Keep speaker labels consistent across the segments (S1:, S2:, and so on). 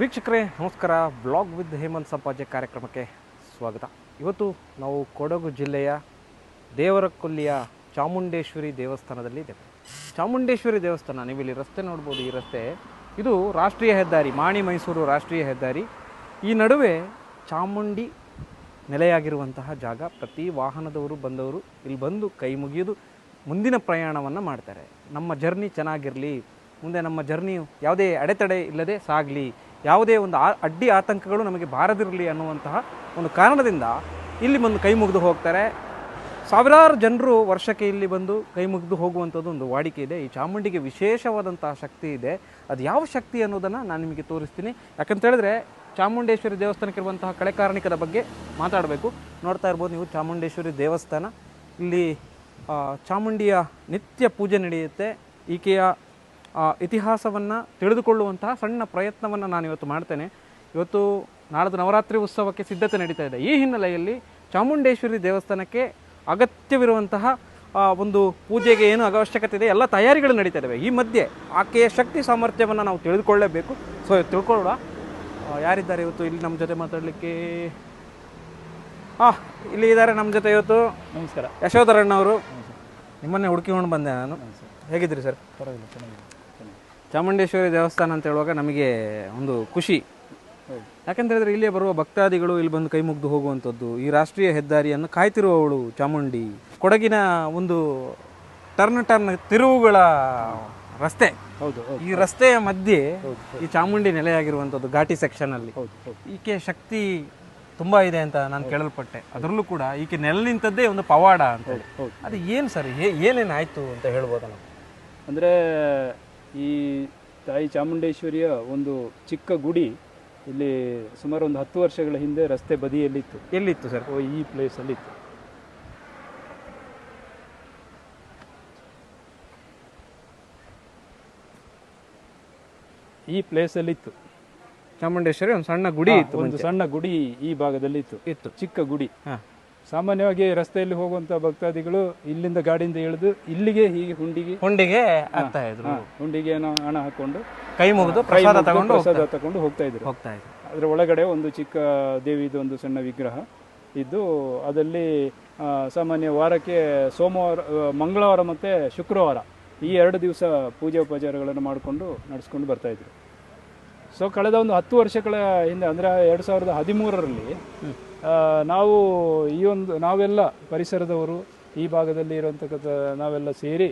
S1: ವೀಕ್ಷಕರೇ, ನಮಸ್ಕಾರ. Blog with Hemant Sampaje ಕಾರ್ಯಕ್ರಮಕ್ಕೆ ಸ್ವಾಗತ. ಇವತ್ತು ನಾವು ಕೊಡಗು ಜಿಲ್ಲೆಯ ದೇವರಕೊಲ್ಲಿಯ ಚಾಮುಂಡೇಶ್ವರಿ ದೇವಸ್ಥಾನದಲ್ಲಿ ಇದ್ದೇವೆ. ಚಾಮುಂಡೇಶ್ವರಿ ದೇವಸ್ಥಾನ ನೀವು ಇಲ್ಲಿ ರಸ್ತೆ ನೋಡ್ಬೋದು, ಈ ರಸ್ತೆ ಇದು ರಾಷ್ಟ್ರೀಯ ಹೆದ್ದಾರಿ, ಮಾಣಿ ಮೈಸೂರು ರಾಷ್ಟ್ರೀಯ ಹೆದ್ದಾರಿ. ಈ ನಡುವೆ ಚಾಮುಂಡಿ ನೆಲೆಯಾಗಿರುವಂತಹ ಜಾಗ, ಪ್ರತಿ ವಾಹನದವರು ಬಂದವರು ಇಲ್ಲಿ ಬಂದು ಕೈ ಮುಗಿಯೋದು ಮುಂದಿನ ಪ್ರಯಾಣವನ್ನು ಮಾಡ್ತಾರೆ. ನಮ್ಮ ಜರ್ನಿ ಚೆನ್ನಾಗಿರಲಿ, ಮುಂದೆ ನಮ್ಮ ಜರ್ನಿಯು ಯಾವುದೇ ಅಡೆತಡೆ ಇಲ್ಲದೆ ಸಾಗಲಿ ಯಾವುದೇ ಒಂದು ಅಡ್ಡಿ ಆತಂಕಗಳು ನಮಗೆ ಬಾರದಿರಲಿ ಅನ್ನುವಂತಹ ಒಂದು ಕಾರಣದಿಂದ ಇಲ್ಲಿ ಬಂದು ಕೈ ಮುಗಿದು ಹೋಗ್ತಾರೆ. ಸಾವಿರಾರು ಜನರು ವರ್ಷಕ್ಕೆ ಇಲ್ಲಿ ಬಂದು ಕೈ ಮುಗಿದು ಹೋಗುವಂಥದ್ದು ಒಂದು ವಾಡಿಕೆ ಇದೆ. ಈ ಚಾಮುಂಡಿಗೆ ವಿಶೇಷವಾದಂತಹ ಶಕ್ತಿ ಇದೆ. ಅದು ಯಾವ ಶಕ್ತಿ ಅನ್ನೋದನ್ನು ನಾನು ನಿಮಗೆ ತೋರಿಸ್ತೀನಿ. ಯಾಕಂತ ಹೇಳಿದ್ರೆ ಚಾಮುಂಡೇಶ್ವರಿ ದೇವಸ್ಥಾನಕ್ಕಿರುವಂತಹ ಕಳೆಕಾರಣಿಕದ ಬಗ್ಗೆ ಮಾತಾಡಬೇಕು. ನೋಡ್ತಾ ಇರ್ಬೋದು ನೀವು ಚಾಮುಂಡೇಶ್ವರಿ ದೇವಸ್ಥಾನ. ಇಲ್ಲಿ ಚಾಮುಂಡಿಯ ನಿತ್ಯ ಪೂಜೆ ನಡೆಯುತ್ತೆ. ಈಕೆಯ ಇತಿಹಾಸವನ್ನು ತಿಳಿದುಕೊಳ್ಳುವಂತಹ ಸಣ್ಣ ಪ್ರಯತ್ನವನ್ನು ನಾನು ಇವತ್ತು ಮಾಡ್ತೇನೆ. ಇವತ್ತು ನಾಡದ ನವರಾತ್ರಿ ಉತ್ಸವಕ್ಕೆ ಸಿದ್ಧತೆ ನಡೀತಾ ಇದೆ. ಈ ಹಿನ್ನೆಲೆಯಲ್ಲಿ ಚಾಮುಂಡೇಶ್ವರಿ ದೇವಸ್ಥಾನಕ್ಕೆ ಅಗತ್ಯವಿರುವಂತಹ ಒಂದು ಪೂಜೆಗೆ ಏನು ಅವಶ್ಯಕತೆ ಇದೆ ಎಲ್ಲ ತಯಾರಿಗಳು ನಡೀತಾ ಇದ್ದಾವೆ ಈ ಮಧ್ಯೆ ಆಕೆಯ ಶಕ್ತಿ ಸಾಮರ್ಥ್ಯವನ್ನು ನಾವು ತಿಳಿದುಕೊಳ್ಳೇಬೇಕು. ಸೊ ತಿಳ್ಕೊಳ್ಳೋಣ. ಯಾರಿದ್ದಾರೆ ಇವತ್ತು? ಇಲ್ಲಿ ನಮ್ಮ ಜೊತೆ ಮಾತಾಡಲಿಕ್ಕೆ? ಹಾಂ ಇಲ್ಲಿ ಇದ್ದಾರೆ ನಮ್ಮ ಜೊತೆ ಇವತ್ತು
S2: ನಮಸ್ಕಾರ.
S1: ಯಶೋಧರಣ್ಣವರು. ನಿಮ್ಮನ್ನೇ ಹುಡುಕಿಕೊಂಡು ಬಂದೆ ನಾನು. ಹೇಗಿದ್ದೀರಿ ಸರ್?
S2: ಪರವಾಗಿಲ್ಲ ಚೆನ್ನಾಗಿದೆ
S1: ಚಾಮುಂಡೇಶ್ವರಿ ದೇವಸ್ಥಾನ ಅಂತ ಹೇಳುವಾಗ ನಮಗೆ ಒಂದು ಖುಷಿ. ಯಾಕಂತ ಹೇಳಿದ್ರೆ ಇಲ್ಲಿ ಬರುವ ಭಕ್ತಾದಿಗಳು ಇಲ್ಲಿ ಬಂದು ಕೈ ಮುಗಿದು ಹೋಗುವಂಥದ್ದು ಈ ರಾಷ್ಟ್ರೀಯ ಹೆದ್ದಾರಿಯನ್ನು ಕಾಯ್ತಿರುವವಳು ಚಾಮುಂಡಿ. ಕೊಡಗಿನ ಒಂದು ಟರ್ನ್ ಟರ್ನ್ ತಿರುವುಗಳ ರಸ್ತೆ.
S2: ಹೌದು
S1: ಈ ರಸ್ತೆಯ ಮಧ್ಯೆ ಈ ಚಾಮುಂಡಿ ನೆಲೆಯಾಗಿರುವಂಥದ್ದು ಘಾಟಿ ಸೆಕ್ಷನ್ ಅಲ್ಲಿ. ಈಕೆ ಶಕ್ತಿ ತುಂಬಾ ಇದೆ ಅಂತ ನಾನು ಕೇಳಲ್ಪಟ್ಟೆ. ಅದರಲ್ಲೂ ಕೂಡ ಈಕೆ ನೆಲೆ ನಿಂತದ್ದೇ ಒಂದು ಪವಾಡ ಅಂತ ಅದು ಏನು ಸರ್ ಏನೇನಾಯ್ತು ಅಂತ ಹೇಳ್ಬೋದಲ್ಲ ನಾವು?
S2: ಅಂದರೆ ಈ ತಾಯಿ ಚಾಮುಂಡೇಶ್ವರಿಯ ಒಂದು ಚಿಕ್ಕ ಗುಡಿ ಇಲ್ಲಿ ಸುಮಾರು ಒಂದು ಹತ್ತು ವರ್ಷಗಳ ಹಿಂದೆ ರಸ್ತೆ ಬದಿಯಲ್ಲಿತ್ತು.
S1: ಎಲ್ಲಿತ್ತು ಸರ್?
S2: ಓ ಈ ಪ್ಲೇಸಲ್ಲಿತ್ತು ಈ ಪ್ಲೇಸಲ್ಲಿತ್ತು
S1: ಚಾಮುಂಡೇಶ್ವರಿ ಒಂದು ಸಣ್ಣ ಗುಡಿ ಇತ್ತು
S2: ಒಂದು ಸಣ್ಣ ಗುಡಿ ಈ ಭಾಗದಲ್ಲಿತ್ತು.
S1: ಇತ್ತು.
S2: ಚಿಕ್ಕ ಗುಡಿ.
S1: ಹಾಂ.
S2: ಸಾಮಾನ್ಯವಾಗಿ ರಸ್ತೆಯಲ್ಲಿ ಹೋಗುವಂತ ಭಕ್ತಾದಿಗಳು ಇಲ್ಲಿಂದ ಗಾಡಿಯಿಂದ ಇಳಿದು ಇಲ್ಲಿಗೆ ಹೀಗೆ ಹುಂಡಿಗೆ
S1: ಹುಂಡಿಗೆ ಆಗ್ತಾ ಇದ್ರು.
S2: ಹುಂಡಿಗೆ ಹಣ ಹಾಕೊಂಡು
S1: ಕೈ ಮುಗಿದು ಪ್ರಸಾದ ತಗೊಂಡು
S2: ಪ್ರಸಾದ ತಗೊಂಡು ಹೋಗ್ತಾ ಇದ್ರು.
S1: ಹೋಗ್ತಾ ಇದ್ರು.
S2: ಅದರ ಒಳಗಡೆ ಒಂದು ಚಿಕ್ಕ ದೇವಿದು ಒಂದು ಸಣ್ಣ ವಿಗ್ರಹ ಇದ್ದು ಅದರಲ್ಲಿ ಸಾಮಾನ್ಯ ವಾರಕ್ಕೆ ಸೋಮವಾರ ಮಂಗಳವಾರ ಮತ್ತೆ ಶುಕ್ರವಾರ ಈ ಎರಡು ದಿವಸ ಪೂಜೆ ಉಪಚಾರಗಳನ್ನು ಮಾಡಿಕೊಂಡು ನಡೆಸ್ಕೊಂಡು ಬರ್ತಾ ಇದ್ರು. ಸೊ ಕಳೆದ ಒಂದು ಹತ್ತು ವರ್ಷಗಳ ಹಿಂದೆ ಅಂದರೆ ಎರಡು ಸಾವಿರದ ಹದಿಮೂರರಲ್ಲಿ ನಾವು ಈ ಒಂದು ನಾವೆಲ್ಲ ಪರಿಸರದವರು ಈ ಭಾಗದಲ್ಲಿ ಇರುವಂತಕ್ಕಂಥ ನಾವೆಲ್ಲ ಸೇರಿ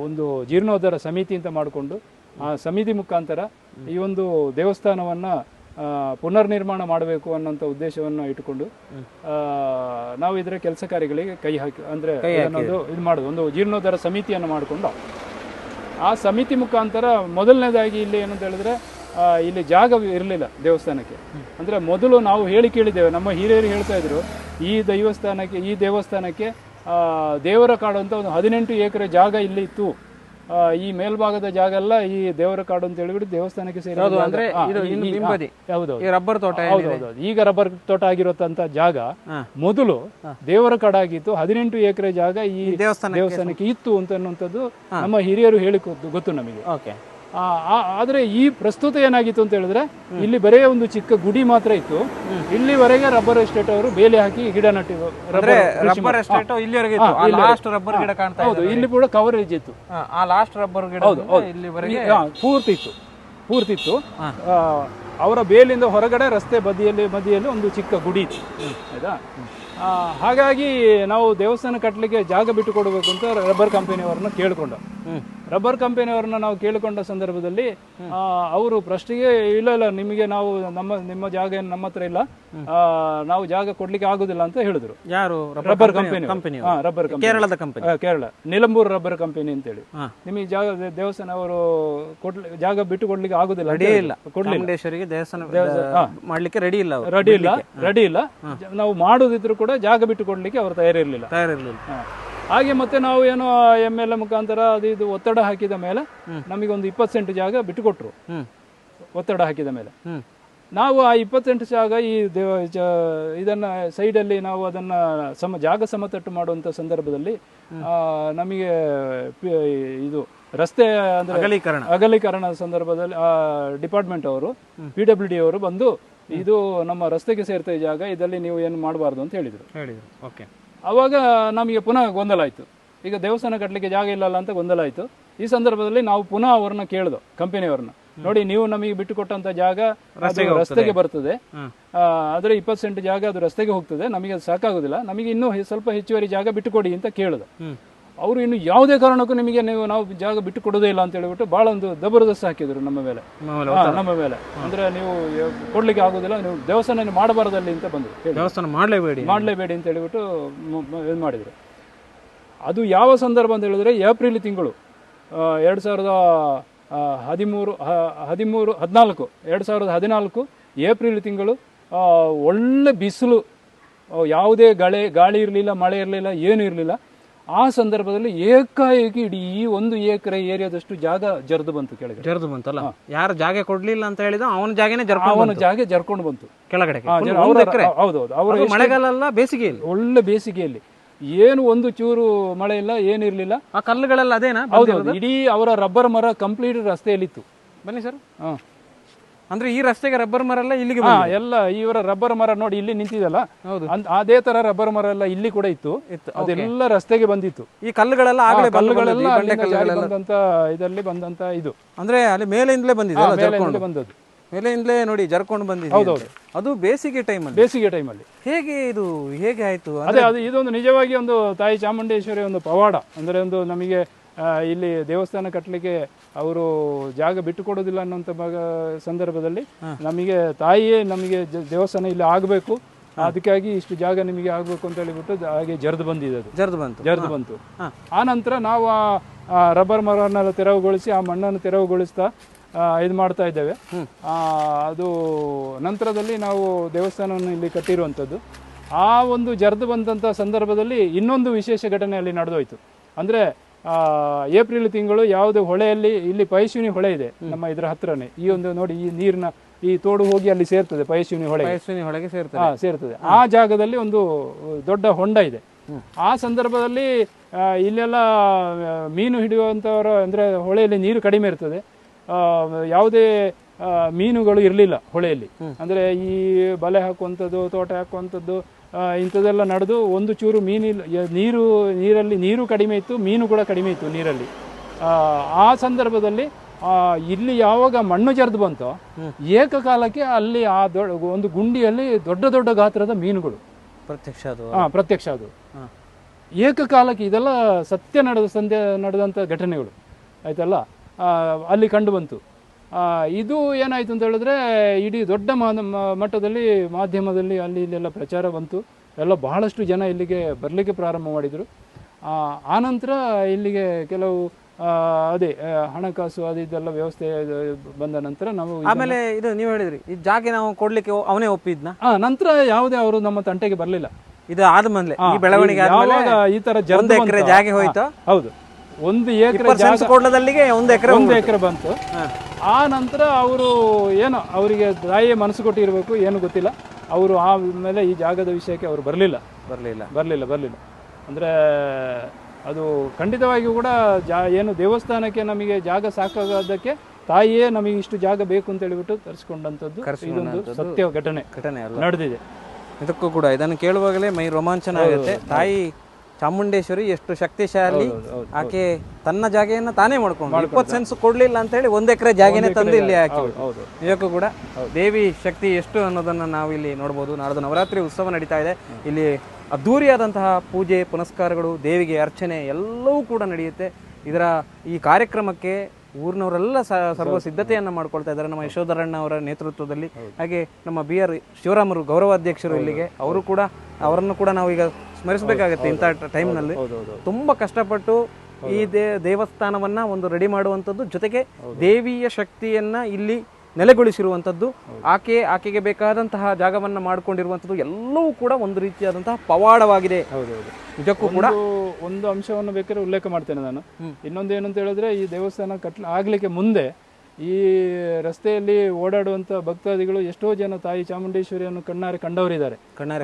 S2: ಒಂದು ಜೀರ್ಣೋದ್ಧಾರ ಸಮಿತಿ ಅಂತ ಮಾಡಿಕೊಂಡು ಆ ಸಮಿತಿ ಮುಖಾಂತರ ಈ ಒಂದು ದೇವಸ್ಥಾನವನ್ನು ಪುನರ್ನಿರ್ಮಾಣ ಮಾಡಬೇಕು ಅನ್ನೋಂಥ ಉದ್ದೇಶವನ್ನು ಇಟ್ಟುಕೊಂಡು ಆ, ನಾವು ಇದರ ಕೆಲಸ ಕಾರ್ಯಗಳಿಗೆ ಕೈ ಹಾಕಿ ಅಂದರೆ ಅನ್ನೋದು ಇದು ಮಾಡೋದು ಒಂದು ಜೀರ್ಣೋದ್ಧಾರ ಸಮಿತಿಯನ್ನು ಮಾಡಿಕೊಂಡು ಆ ಸಮಿತಿ ಮುಖಾಂತರ ಮೊದಲನೇದಾಗಿ ಇಲ್ಲಿ ಏನಂತ ಹೇಳಿದ್ರೆ ಇಲ್ಲಿ ಜಾಗ ಇರಲಿಲ್ಲ ದೇವಸ್ಥಾನಕ್ಕೆ. ಅಂದ್ರೆ ಮೊದಲು ನಾವು ಹೇಳಿ ಕೇಳಿದ್ದೇವೆ ನಮ್ಮ ಹಿರಿಯರು ಹೇಳ್ತಾ ಇದ್ರು ಈ ದೇವಸ್ಥಾನಕ್ಕೆ ಈ ದೇವಸ್ಥಾನಕ್ಕೆ ದೇವರ ಕಾಡು ಅಂತ ಒಂದು ಹದಿನೆಂಟು ಎಕರೆ ಜಾಗ ಇಲ್ಲಿ ಇತ್ತು. ಈ ಮೇಲ್ಭಾಗದ ಜಾಗ ಎಲ್ಲ ಈ ದೇವರ ಕಾಡು ಅಂತ ಹೇಳಿಬಿಟ್ಟು ದೇವಸ್ಥಾನಕ್ಕೆ ಸೇರಿ
S1: ರಬ್ಬರ್ ತೋಟ
S2: ಹೌದೌದು ಈಗ ರಬ್ಬರ್ ತೋಟ ಆಗಿರುವಂತ ಜಾಗ ಮೊದಲು ದೇವರ ಕಾಡಾಗಿತ್ತು ಹದಿನೆಂಟು ಎಕರೆ ಜಾಗ ಈ
S1: ದೇವಸ್ಥಾನ
S2: ದೇವಸ್ಥಾನಕ್ಕೆ ಇತ್ತು ಅಂತ ಅನ್ನುವಂಥದ್ದು ನಮ್ಮ ಹಿರಿಯರು ಹೇಳಿ ಗೊತ್ತು- ನಮಗೆ.
S1: ಓಕೆ.
S2: ಆದ್ರೆ ಈ ಪ್ರಸ್ತುತ ಏನಾಗಿತ್ತು ಅಂತ ಹೇಳಿದ್ರೆ ಇಲ್ಲಿ ಬರೇ ಒಂದು ಚಿಕ್ಕ ಗುಡಿ ಮಾತ್ರ ಇತ್ತು. ಇಲ್ಲಿವರೆಗೆ ರಬ್ಬರ್ ಎಸ್ಟೇಟ್ ಅವರು ಬೇಲಿ ಹಾಕಿ ಗಿಡ
S1: ನಟ್ಟಿದ್ರು.
S2: ರಬ್ಬರ್
S1: ಎಸ್ಟೇಟ್ ಇಲ್ಲಿವರೆಗೆ. ಲಾಸ್ಟ್ ರಬ್ಬರ್ ಗಿಡ ಕಾಣ್ತಾ
S2: ಹೌದು ಇಲ್ಲಿ ಕೂಡ ಕವರೇಜ್ ಇತ್ತು.
S1: ಆ ಲಾಸ್ಟ್ ರಬ್ಬರ್ ಗಿಡ
S2: ಹೌದು
S1: ಇಲ್ಲಿವರೆಗೆ
S2: ಪೂರ್ತಿ ಇತ್ತು. ಪೂರ್ತಿ ಇತ್ತು. ಅವರ ಬೇಲಿಂದ ಹೊರಗಡೆ ರಸ್ತೆ ಬದಿಯಲ್ಲಿ ಬದಿಯಲ್ಲಿ ಒಂದು ಚಿಕ್ಕ ಗುಡಿ ಇತ್ತು. ಆಯ್ತಾ? ಹಾಗಾಗಿ ನಾವು ದೇವಸ್ಥಾನ ಕಟ್ಟಲಿಕ್ಕೆ ಜಾಗ ಬಿಟ್ಟು ಕೊಡಬೇಕು ಅಂತ ರಬ್ಬರ್ ಕಂಪನಿಯವರನ್ನ ಕೇಳಿಕೊಂಡ. ರಬ್ಬರ್ ಕಂಪನಿಯವ್ರನ್ನ ನಾವು ಕೇಳಿಕೊಂಡ ಸಂದರ್ಭದಲ್ಲಿ ಅವರು ಪ್ರಶ್ನೆಗೆ ಇಲ್ಲ ಇಲ್ಲ ನಿಮಗೆ ನಾವು ನಮ್ಮ ನಿಮ್ಮ ಜಾಗ ಏನು ನಮ್ಮ ಹತ್ರ ಇಲ್ಲ. ನಾವು ಜಾಗ ಕೊಡ್ಲಿಕ್ಕೆ ಆಗುದಿಲ್ಲ ಅಂತ ಹೇಳಿದ್ರು.
S1: ಯಾರು?
S2: Rubber company
S1: company.
S2: ರಬ್ಬರ್
S1: ಕೇರಳದ company.
S2: Kerala. Nilambur rubber company ಅಂತ
S1: ಹೇಳಿ
S2: ನಿಮಗೆ ಜಾಗ ದೇವಸ್ಥಾನ ಅವರು ಕೊಡ್ಲಿ ಜಾಗ ಬಿಟ್ಟು ಕೊಡ್ಲಿಕ್ಕೆ ಆಗುದಿಲ್ಲ
S1: ರೆಡಿ. ಇಲ್ಲ. ಕೊಡ್ಲಿಕ್ಕೆ ದೇವಸ್ಥಾನ. ಮಾಡ್ಲಿಕ್ಕೆ ರೆಡಿ ಇಲ್ಲ
S2: ರೆಡಿ ಇಲ್ಲ ರೆಡಿ ಇಲ್ಲ. ನಾವು ಮಾಡುದಿದ್ರು ಕೂಡ ಜಾಗ ಬಿಟ್ಟು ಕೊಡ್ಲಿಕ್ಕೆ ಅವರು ತಯಾರಿರ್ಲಿಲ್ಲ.
S1: ತಯಾರಿರ್ಲಿಲ್ಲ.
S2: ಹಾಗೆ ಮತ್ತೆ ನಾವು ಏನೋ ಎಂ ಎಲ್ ಎ ಮುಖಾಂತರ ಅದು ಇದು ಒತ್ತಡ ಹಾಕಿದ ಮೇಲೆ ನಮಗೆ ಒಂದು ಇಪ್ಪತ್ತು ಸೆಂಟ್ ಜಾಗ
S1: ಬಿಟ್ಟುಕೊಟ್ರು.
S2: ಒತ್ತಡ ಹಾಕಿದ ಮೇಲೆ. ನಾವು ಆ ಇಪ್ಪತ್ತೆಂಟು ಜಾಗ ಈ ದೇವ ಇದನ್ನ ಸೈಡಲ್ಲಿ ನಾವು ಅದನ್ನ ಸಮ ಜಾಗ ಸಮತಟ್ಟು ಮಾಡುವಂತ ಸಂದರ್ಭದಲ್ಲಿ ನಮಗೆ ಇದು ರಸ್ತೆ ಅಂದ್ರೆ
S1: ಅಗಲೀಕರಣ.
S2: ಅಗಲೀಕರಣದ ಸಂದರ್ಭದಲ್ಲಿ ಆ ಡಿಪಾರ್ಟ್ಮೆಂಟ್ ಅವರು ಪಿ ಡಬ್ಲ್ಯೂ ಡಿ ಅವರು ಬಂದು ಇದು ನಮ್ಮ ರಸ್ತೆಗೆ ಸೇರ್ತಾ ಜಾಗ ಇದರಲ್ಲಿ ನೀವು ಏನು ಮಾಡಬಾರ್ದು ಅಂತ ಹೇಳಿದರು.
S1: ಹೇಳಿದರು. ಓಕೆ.
S2: ಅವಾಗ ನಮಗೆ ಪುನಃ ಗೊಂದಲ ಆಯಿತು. ಈಗ ದೇವಸ್ಥಾನ ಕಟ್ಟಲಿಕ್ಕೆ ಜಾಗ ಇಲ್ಲಲ್ಲ ಅಂತ ಗೊಂದಲ ಆಯಿತು. ಈ ಸಂದರ್ಭದಲ್ಲಿ ನಾವು ಪುನಃ ಅವ್ರನ್ನ ಕೇಳಿದ್ವು ಕಂಪನಿಯವ್ರನ್ನ ನೋಡಿ ನೀವು ನಮಗೆ ಬಿಟ್ಟು ಕೊಟ್ಟಂತ ಜಾಗ ರಸ್ತೆಗೆ ಬರ್ತದೆ. ಆದ್ರೆ ಇಪ್ಪತ್ತು ಸೆಂಟ್ ಜಾಗ ಅದು ರಸ್ತೆಗೆ ಹೋಗ್ತದೆ. ನಮಗೆ ಅದು ಸಾಕಾಗೋದಿಲ್ಲ. ನಮಗೆ ಇನ್ನೂ ಸ್ವಲ್ಪ ಹೆಚ್ಚುವರಿ ಜಾಗ ಬಿಟ್ಟು ಕೊಡಿ ಅಂತ ಕೇಳಿದ. ಅವರು ಇನ್ನು ಯಾವುದೇ ಕಾರಣಕ್ಕೂ ನಿಮಗೆ ನೀವು ನಾವು ಜಾಗ ಬಿಟ್ಟು ಕೊಡೋದೇ ಇಲ್ಲ ಅಂತ ಹೇಳಿಬಿಟ್ಟು ಬಹಳ ಒಂದು ಜಬರ್ದಸ್ತ್ ಹಾಕಿದ್ರು ನಮ್ಮ ಮೇಲೆ. ನಮ್ಮ ಮೇಲೆ ಅಂದ್ರೆ ನೀವು ಕೊಡ್ಲಿಕ್ಕೆ ಆಗೋದಿಲ್ಲ ನೀವು ದೇವಸ್ಥಾನ ಮಾಡಬಾರದಲ್ಲಿ ಅಂತ ಬಂದ್ರು.
S1: ದೇವಸ್ಥಾನ ಮಾಡಲೇಬೇಡಿ
S2: ಮಾಡಲೇಬೇಡಿ ಅಂತ ಹೇಳಿಬಿಟ್ಟು ಇದು ಮಾಡಿದ್ರು. ಅದು ಯಾವ ಸಂದರ್ಭ ಅಂತ ಹೇಳಿದ್ರೆ ಏಪ್ರಿಲ್ ತಿಂಗಳು ಎರಡು ಸಾವಿರದ ಹದಿಮೂರು ಹದಿಮೂರು ಹದಿನಾಲ್ಕು ಎರಡು ಸಾವಿರದ ಹದಿನಾಲ್ಕು ಏಪ್ರಿಲ್ ತಿಂಗಳು ಒಳ್ಳೆ ಬಿಸಿಲು ಯಾವುದೇ ಗಾಳಿ ಗಾಳಿ ಇರಲಿಲ್ಲ ಮಳೆ ಇರಲಿಲ್ಲ ಏನೂ ಇರಲಿಲ್ಲ. ಆ ಸಂದರ್ಭದಲ್ಲಿ ಏಕಾಏಕಿ ಇಡೀ ಒಂದು ಎಕರೆ ಏರಿಯಾದಷ್ಟು ಜಾಗ ಜರ್ದು ಬಂತು ಕೆಳಗೆ
S1: ಜರ್ದು ಬಂತಲ್ಲ? ಯಾರು ಜಾಗ ಕೊಡ್ಲಿಲ್ಲ ಅಂತ ಹೇಳಿದ ಅವನ ಜಾಗನೇ
S2: ಅವನ ಜಾಗ ಜರ್ಕೊಂಡು ಬಂತು.
S1: ಕೆಳಗಡೆ
S2: ಹೌದೌದು ಅವರು
S1: ಮಳೆಗಾಲ ಬೇಸಿಗೆಯಲ್ಲಿ.
S2: ಒಳ್ಳೆ ಬೇಸಿಗೆಯಲ್ಲಿ. ಏನು ಒಂದು ಚೂರು ಮಳೆ ಇಲ್ಲ ಏನಿರ್ಲಿಲ್ಲ
S1: ಆ ಕಲ್ಲುಗಳೆಲ್ಲ ಅದೇನಾ
S2: ಹೌದೌದು ಇಡೀ ಅವರ ರಬ್ಬರ್ ಮರ ಕಂಪ್ಲೀಟ್ ರಸ್ತೆಯಲ್ಲಿತ್ತು.
S1: ಬನ್ನಿ ಸರ್.
S2: ಹಾ.
S1: ಅಂದ್ರೆ ಈ ರಸ್ತೆಗೆ ರಬ್ಬರ್ ಮರ ಎಲ್ಲ ಇಲ್ಲಿಗೆ.
S2: ಎಲ್ಲ ಇವರ ರಬ್ಬರ್ ಮರ ನೋಡಿ ಇಲ್ಲಿ ನಿಂತಿದಲ್ಲ
S1: ಹೌದು.
S2: ಅದೇ ತರ ರಬ್ಬರ್ ಮರ ಎಲ್ಲ ಇಲ್ಲಿ ಕೂಡ ಇತ್ತು. ಅದೆಲ್ಲ ರಸ್ತೆಗೆ ಬಂದಿತ್ತು.
S1: ಈ ಕಲ್ಲುಗಳೆಲ್ಲ ಆಗಲೇ
S2: ಕಲ್ಲುಗಳೆಲ್ಲ ಬಂದಂತ ಇದರಲ್ಲಿ ಬಂದಂತ ಇದು.
S1: ಅಂದ್ರೆ ಅಲ್ಲಿ ಮೇಲಿಂದಲೇ ಬಂದಿದೆ
S2: ಬಂದದ್ದು.
S1: ಮೇಲಿಂದಲೇ ನೋಡಿ ಜರ್ಕೊಂಡು ಬಂದಿದೆ
S2: ಹೌದೌದು.
S1: ಅದು ಬೇಸಿಗೆ ಟೈಮ್ ಅಲ್ಲಿ.
S2: ಬೇಸಿಗೆ ಅಲ್ಲಿ.
S1: ಹೇಗೆ ಇದು ಹೇಗೆ ಆಯ್ತು?
S2: ಅದೇ ಅದು ಇದೊಂದು ನಿಜವಾಗಿ ಒಂದು ತಾಯಿ ಚಾಮುಂಡೇಶ್ವರಿ ಒಂದು ಪವಾಡ. ಅಂದ್ರೆ ಒಂದು ನಮಗೆ ಇಲ್ಲಿ ದೇವಸ್ಥಾನ ಕಟ್ಟಲಿಕ್ಕೆ ಅವರು ಜಾಗ ಬಿಟ್ಟು ಕೊಡೋದಿಲ್ಲ ಅನ್ನೋಂಥ ಭಾಗ ಸಂದರ್ಭದಲ್ಲಿ ನಮಗೆ ತಾಯಿಯೇ ನಮಗೆ ದೇವಸ್ಥಾನ ಇಲ್ಲಿ ಆಗಬೇಕು. ಅದಕ್ಕಾಗಿ ಇಷ್ಟು ಜಾಗ ನಿಮಗೆ ಆಗಬೇಕು ಅಂತ ಹೇಳಿಬಿಟ್ಟು ಹಾಗೆ ಜರ್ದು ಬಂದಿದೆ ಅದು.
S1: ಜರ್ದು ಬಂತು.
S2: ಜರ್ದು ಬಂತು. ಆ ನಂತರ ನಾವು ಆ- ರಬ್ಬರ್ ಮರವನ್ನೆಲ್ಲ ತೆರವುಗೊಳಿಸಿ ಆ ಮಣ್ಣನ್ನು ತೆರವುಗೊಳಿಸ್ತಾ ಇದು ಮಾಡ್ತಾ ಇದ್ದೇವೆ. ಅದು ನಂತರದಲ್ಲಿ ನಾವು ದೇವಸ್ಥಾನವನ್ನು ಇಲ್ಲಿ ಕಟ್ಟಿರುವಂಥದ್ದು. ಆ ಒಂದು ಜರ್ದು ಬಂದಂಥ ಸಂದರ್ಭದಲ್ಲಿ ಇನ್ನೊಂದು ವಿಶೇಷ ಘಟನೆ ಅಲ್ಲಿ ನಡೆದೋಯ್ತು. ಅಂದರೆ ಏಪ್ರಿಲ್ ತಿಂಗಳು ಯಾವುದೇ ಹೊಳೆಯಲ್ಲಿ ಇಲ್ಲಿ ಪಯಶಿವಿನಿ ಹೊಳೆ ಇದೆ ನಮ್ಮ ಇದರ ಹತ್ರನೇ. ಈ ಒಂದು ನೋಡಿ ಈ ನೀರಿನ ಈ ತೋಡು ಹೋಗಿ ಅಲ್ಲಿ ಸೇರ್ತದೆ ಪಯಶಿವಿನಿ ಹೊಳೆ.
S1: ಪಯಶಿವಿನಿ ಹೊಳೆಗೆ
S2: ಸೇರ್ತದೆ. ಸೇರ್ತದೆ. ಆ ಜಾಗದಲ್ಲಿ ಒಂದು ದೊಡ್ಡ ಹೊಂಡ ಇದೆ. ಆ ಸಂದರ್ಭದಲ್ಲಿ ಇಲ್ಲೆಲ್ಲ ಮೀನು ಹಿಡಿಯುವಂಥವ್ರ ಅಂದ್ರೆ ಹೊಳೆಯಲ್ಲಿ ನೀರು ಕಡಿಮೆ ಇರ್ತದೆ. ಆ, ಯಾವುದೇ ಮೀನುಗಳು ಇರಲಿಲ್ಲ ಹೊಳೆಯಲ್ಲಿ. ಅಂದ್ರೆ ಈ ಬಲೆ ಹಾಕುವಂಥದ್ದು ತೋಟ ಹಾಕುವಂಥದ್ದು ಇಂಥದ್ದೆಲ್ಲ ನಡೆದು ಒಂದು ಚೂರು ಮೀನಿಲ್ಲ ನೀರು ನೀರಲ್ಲಿ ನೀರು ಕಡಿಮೆ ಇತ್ತು ಮೀನು ಕೂಡ ಕಡಿಮೆ ಇತ್ತು ನೀರಲ್ಲಿ. ಆ, ಸಂದರ್ಭದಲ್ಲಿ ಇಲ್ಲಿ ಯಾವಾಗ ಮಣ್ಣು ಜರಿದು ಬಂತೋ ಏಕಕಾಲಕ್ಕೆ ಅಲ್ಲಿ ಆ ದೊಡ್ಡ ಒಂದು ಗುಂಡಿಯಲ್ಲಿ ದೊಡ್ಡ ದೊಡ್ಡ ಗಾತ್ರದ ಮೀನುಗಳು.
S1: ಪ್ರತ್ಯಕ್ಷ ಅದು.
S2: ಹಾಂ ಪ್ರತ್ಯಕ್ಷ ಅದು.
S1: ಹಾ.
S2: ಏಕಕಾಲಕ್ಕೆ ಇದೆಲ್ಲ ಸತ್ಯ ನಡೆದ ಸಂಧ್ಯ ನಡೆದಂಥ ಘಟನೆಗಳು. ಆಯ್ತಲ್ಲ? ಅಲ್ಲಿ ಕಂಡು ಬಂತು. ಇದು ಏನಾಯ್ತು ಅಂತ ಹೇಳಿದ್ರೆ ಇಡೀ ದೊಡ್ಡ ಮಟ್ಟದಲ್ಲಿ ಮಾಧ್ಯಮದಲ್ಲಿ ಅಲ್ಲಿ ಇಲ್ಲೆಲ್ಲ ಪ್ರಚಾರ ಬಂತು. ಎಲ್ಲ ಬಹಳಷ್ಟು ಜನ ಇಲ್ಲಿಗೆ ಬರಲಿಕ್ಕೆ ಪ್ರಾರಂಭ ಮಾಡಿದರು. ಆನಂತರ ಇಲ್ಲಿಗೆ ಕೆಲವು ಅದೇ ಹಣಕಾಸು ಅದು ಇದೆಲ್ಲ ವ್ಯವಸ್ಥೆ ಬಂದ ನಂತರ ನಾವು
S1: ಆಮೇಲೆ ಇದು ನೀವು ಹೇಳಿದ್ರಿ ಈ ಜಾಗ ನಾವು ಕೊಡ್ಲಿಕ್ಕೆ ಅವ- ಅವನೇ ಒಪ್ಪಿದ್ನ?
S2: ಆ, ನಂತರ ಯಾವುದೇ ಅವರು ನಮ್ಮ ತಂಟೆಗೆ ಬರಲಿಲ್ಲ.
S1: ಇದು ಆದ್ಮೇಲೆ ಈ ಬೆಳವಣಿಗೆ
S2: ಈ ತರ
S1: ಜಾಗ ಹೋಯ್ತು?
S2: ಹೌದು. ಒಂದು ಎಕರೆ
S1: ಕೊಡ್ಲದಲ್ಲಿಗೆ ಒಂದು ಎಕರೆ
S2: ಒಂದು ಎಕರೆ ಬಂತು. ಆ ನಂತರ ಅವರು ಏನೋ ಅವರಿಗೆ ತಾಯಿಯೇ ಮನಸ್ಸು ಕೊಟ್ಟಿರಬೇಕು ಏನು ಗೊತ್ತಿಲ್ಲ. ಅವರು ಆಮೇಲೆ ಈ ಜಾಗದ ವಿಷಯಕ್ಕೆ ಅವರು ಬರಲಿಲ್ಲ.
S1: ಬರಲಿಲ್ಲ.
S2: ಬರಲಿಲ್ಲ ಬರಲಿಲ್ಲ. ಅಂದರೆ ಅದು ಖಂಡಿತವಾಗಿಯೂ ಕೂಡ ಜಾ ಏನು ದೇವಸ್ಥಾನಕ್ಕೆ ನಮಗೆ ಜಾಗ ಸಾಕಾಗೋದಕ್ಕೆ ತಾಯಿಯೇ ನಮಗೆ ಇಷ್ಟು ಜಾಗ ಬೇಕು ಅಂತ ಹೇಳಿಬಿಟ್ಟು ತರಿಸ್ಕೊಂಡಂಥದ್ದು ಇದೊಂದು ಸತ್ಯ ಘಟನೆ
S1: ಘಟನೆ ಅಲ್ಲ.
S2: ನಡೆದಿದೆ.
S1: ಇದಕ್ಕೂ ಕೂಡ ಇದನ್ನು ಕೇಳುವಾಗಲೇ ಮೈ ರೋಮಾಂಚನ ಆಗುತ್ತೆ. ತಾಯಿ ಚಾಮುಂಡೇಶ್ವರಿ ಎಷ್ಟು ಶಕ್ತಿಶಾಲಿ ಆಕೆ ತನ್ನ ಜಾಗೆಯನ್ನ ತಾನೇ ಮಾಡ್ಕೊಂಡು ಇಪ್ಪತ್ತು ಸೆನ್ಸ್ ಕೊಡ್ಲಿಲ್ಲ ಅಂತ ಹೇಳಿ ಒಂದ್ ಎಕರೆ ಜಾಗನೇ ತಂದು ಇಲ್ಲಿ ಹಾಕಿ ನಿಜಕ್ಕೂ ಕೂಡ ದೇವಿ ಶಕ್ತಿ ಎಷ್ಟು ಅನ್ನೋದನ್ನ ನಾವು ಇಲ್ಲಿ ನೋಡಬಹುದು ನಾಡ್ದು ನವರಾತ್ರಿ ಉತ್ಸವ ನಡೀತಾ ಇದೆ. ಇಲ್ಲಿ ಅದ್ಧೂರಿಯಾದಂತಹ ಪೂಜೆ ಪುನಸ್ಕಾರಗಳು ದೇವಿಗೆ ಅರ್ಚನೆ ಎಲ್ಲವೂ ಕೂಡ ನಡೆಯುತ್ತೆ. ಇದರ ಈ ಕಾರ್ಯಕ್ರಮಕ್ಕೆ ಊರಿನವರೆಲ್ಲ ಸರ್ವ ಸಿದ್ಧತೆಯನ್ನ ಮಾಡ್ಕೊಳ್ತಾ ಇದ್ದಾರೆ. ನಮ್ಮ ಯಶೋಧರಣ್ಣ ಅವರ ನೇತೃತ್ವದಲ್ಲಿ. ಹಾಗೆ ನಮ್ಮ ಬಿ ಆರ್ ಶಿವರಾಮರು ಗೌರವಾಧ್ಯಕ್ಷರು ಇಲ್ಲಿಗೆ. ಅವರು ಕೂಡ ಅವರನ್ನು ಕೂಡ ನಾವು ಈಗ ಸ್ಮರಿಸಬೇಕಾಗತ್ತೆ ಇಂಥ ಟೈಮ್ನಲ್ಲಿ
S2: ತುಂಬ
S1: ತುಂಬಾ ಕಷ್ಟಪಟ್ಟು ಈ ದೇ ದೇವಸ್ಥಾನವನ್ನ ಒಂದು ರೆಡಿ ಮಾಡುವಂಥದ್ದು ಜೊತೆಗೆ ದೇವಿಯ ಶಕ್ತಿಯನ್ನ ಇಲ್ಲಿ ನೆಲೆಗೊಳಿಸಿರುವಂಥದ್ದು ಆಕೆ ಆಕೆಗೆ ಬೇಕಾದಂತಹ ಜಾಗವನ್ನ ಮಾಡ್ಕೊಂಡಿರುವಂಥದ್ದು ಎಲ್ಲವೂ ಕೂಡ ಒಂದು ರೀತಿಯಾದಂತಹ ಪವಾಡವಾಗಿದೆ. ನಿಜಕ್ಕೂ ಕೂಡ
S2: ಒಂದು ಅಂಶವನ್ನು ಬೇಕಾದ್ರೆ ಉಲ್ಲೇಖ ಮಾಡ್ತೇನೆ ನಾನು. ಇನ್ನೊಂದು ಏನಂತ ಹೇಳಿದ್ರೆ ಈ ದೇವಸ್ಥಾನ ಕಟ್ಲ ಆಗ್ಲಿಕ್ಕೆ ಮುಂದೆ ಈ ರಸ್ತೆಯಲ್ಲಿ ಓಡಾಡುವಂತ ಭಕ್ತಾದಿಗಳು ಎಷ್ಟೋ ಜನ ತಾಯಿ ಚಾಮುಂಡೇಶ್ವರಿಯನ್ನು ಕಣ್ಣಾರೆ ಕಂಡವರಿದ್ದಾರೆ.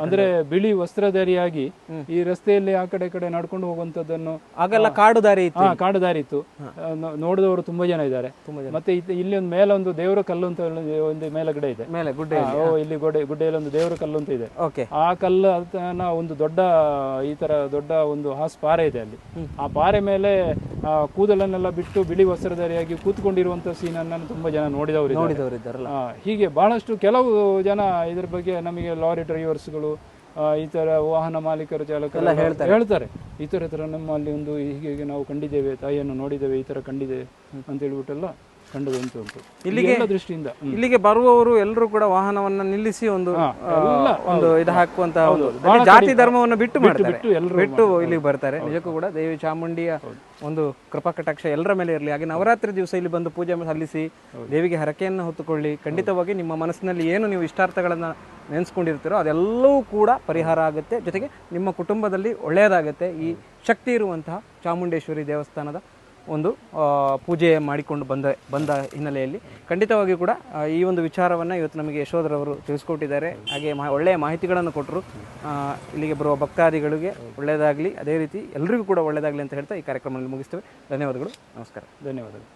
S2: ಅಂದ್ರೆ ಬಿಳಿ ವಸ್ತ್ರಧಾರಿಯಾಗಿ ಈ ರಸ್ತೆಯಲ್ಲಿ ಆ ಕಡೆ ಕಡೆ ನಡ್ಕೊಂಡು ಹೋಗುವಂತದ್ದನ್ನು
S1: ಆಗೆಲ್ಲ ಕಾಡು ದಾರಿ ಇತ್ತು.
S2: ಕಾಡು ದಾರಿ ಇತ್ತು. ನೋಡಿದವರು ತುಂಬಾ ಜನ ಇದ್ದಾರೆ. ಮತ್ತೆ ಇಲ್ಲಿ ಒಂದು ಮೇಲೆ ಒಂದು ದೇವರ ಕಲ್ಲು ಅಂತ ಒಂದು- ಮೇಲಗಡೆ ಇದೆ.
S1: ಮೇಲೆ ಗುಡ್ಡೆ
S2: ಇಲ್ಲಿ ಗೋಡೆ ಗುಡ್ಡೆಯಲ್ಲಿ ಒಂದು ದೇವರ ಕಲ್ಲು ಅಂತ ಇದೆ.
S1: ಓಕೆ.
S2: ಆ ಕಲ್ಲು ಒಂದು ದೊಡ್ಡ ಈ ತರ ದೊಡ್ಡ ಒಂದು ಹಾಸ್ ಪಾರೆ ಇದೆ ಅಲ್ಲಿ. ಆ ಪಾರೆ ಮೇಲೆ ಆ, ಕೂದಲನ್ನೆಲ್ಲ ಬಿಟ್ಟು ಬಿಳಿ ವಸ್ತ್ರಧಾರಿಯಾಗಿ ಕೂತ್ಕೊಂಡಿರುವಂತ ಸೀನನ್ನು ತುಂಬಾ ಜನ ನೋಡಿದವರು
S1: ನೋಡಿದವರು ಇದ್ದಾರಲ್ಲ.
S2: ಹೀಗೆ ಬಹಳಷ್ಟು ಕೆಲವು ಜನ ಇದ್ರ ಬಗ್ಗೆ ನಮಗೆ ಲಾರಿ ಡ್ರೈವರ್ಸ್ಗಳು ಈ ತರ ವಾಹನ ಮಾಲೀಕರು ಚಾಲಕರು ಹೇಳ್ತಾರೆ. ಈ ತರ ತರ ನಮ್ಮಲ್ಲಿ ಒಂದು ಹೀಗೆ ಹೀಗೆ ನಾವು ಕಂಡಿದ್ದೇವೆ ತಾಯಿಯನ್ನು ನೋಡಿದ್ದೇವೆ ಈ ತರ ಕಂಡಿದೆ ಅಂತ ಹೇಳ್ಬಿಟ್ಟೆಲ್ಲ ಉಂಟು.
S1: ಇಲ್ಲಿಗೆ-
S2: ದೃಷ್ಟಿಯಿಂದ
S1: ಇಲ್ಲಿಗೆ ಬರುವವರು ಎಲ್ಲರೂ ಕೂಡ ವಾಹನವನ್ನ ನಿಲ್ಲಿಸಿ ಒಂದು ಒಂದು ಇದು ಹಾಕುವಂತ ಒಂದು ಜಾತಿ. ಧರ್ಮವನ್ನು ಬಿಟ್ಟು ಮಾಡ್ತಾರೆ.
S2: ಬಿಟ್ಟು
S1: ಇಲ್ಲಿಗೆ ಬರ್ತಾರೆ. ನಿಜಕ್ಕೂ ಕೂಡ ದೇವಿ ಚಾಮುಂಡಿಯ ಒಂದು ಕೃಪಾ ಕಟಾಕ್ಷ ಎಲ್ಲರ ಮೇಲೆ ಇರಲಿ. ಹಾಗೆ ನವರಾತ್ರಿ ದಿವಸ ಇಲ್ಲಿ ಬಂದು ಪೂಜೆ ಸಲ್ಲಿಸಿ ದೇವಿಗೆ ಹರಕೆಯನ್ನು ಹೊತ್ತುಕೊಳ್ಳಿ. ಖಂಡಿತವಾಗಿ ನಿಮ್ಮ ಮನಸ್ಸಿನಲ್ಲಿ ಏನು ನೀವು ಇಷ್ಟಾರ್ಥಗಳನ್ನ ನೆನೆಸ್ಕೊಂಡಿರ್ತೀರೋ ಅದೆಲ್ಲವೂ ಕೂಡ ಪರಿಹಾರ ಆಗುತ್ತೆ. ಜೊತೆಗೆ ನಿಮ್ಮ ಕುಟುಂಬದಲ್ಲಿ ಒಳ್ಳೆಯದಾಗುತ್ತೆ. ಈ ಶಕ್ತಿ ಇರುವಂತಹ ಚಾಮುಂಡೇಶ್ವರಿ ದೇವಸ್ಥಾನದ ಒಂದು ಪೂಜೆ ಮಾಡಿಕೊಂಡು ಬಂದ ಬಂದ ಹಿನ್ನೆಲೆಯಲ್ಲಿ. ಖಂಡಿತವಾಗಿಯೂ ಕೂಡ ಈ ಒಂದು ವಿಚಾರವನ್ನು ಇವತ್ತು ನಮಗೆ ಯಶೋಧರವರು ತಿಳಿಸ್ಕೊಟ್ಟಿದ್ದಾರೆ. ಹಾಗೆ ಮಾ, ಒಳ್ಳೆಯ ಮಾಹಿತಿಗಳನ್ನು ಕೊಟ್ಟರು ಇಲ್ಲಿಗೆ ಬರುವ ಭಕ್ತಾದಿಗಳಿಗೆ ಒಳ್ಳೆಯದಾಗಲಿ, ಅದೇ ರೀತಿ ಎಲ್ಲರಿಗೂ ಕೂಡ ಒಳ್ಳೆಯದಾಗಲಿ ಅಂತ ಹೇಳ್ತಾ ಈ ಕಾರ್ಯಕ್ರಮದಲ್ಲಿ ಮುಗಿಸ್ತೇವೆ. ಧನ್ಯವಾದಗಳು. ನಮಸ್ಕಾರ.
S2: ಧನ್ಯವಾದಗಳು.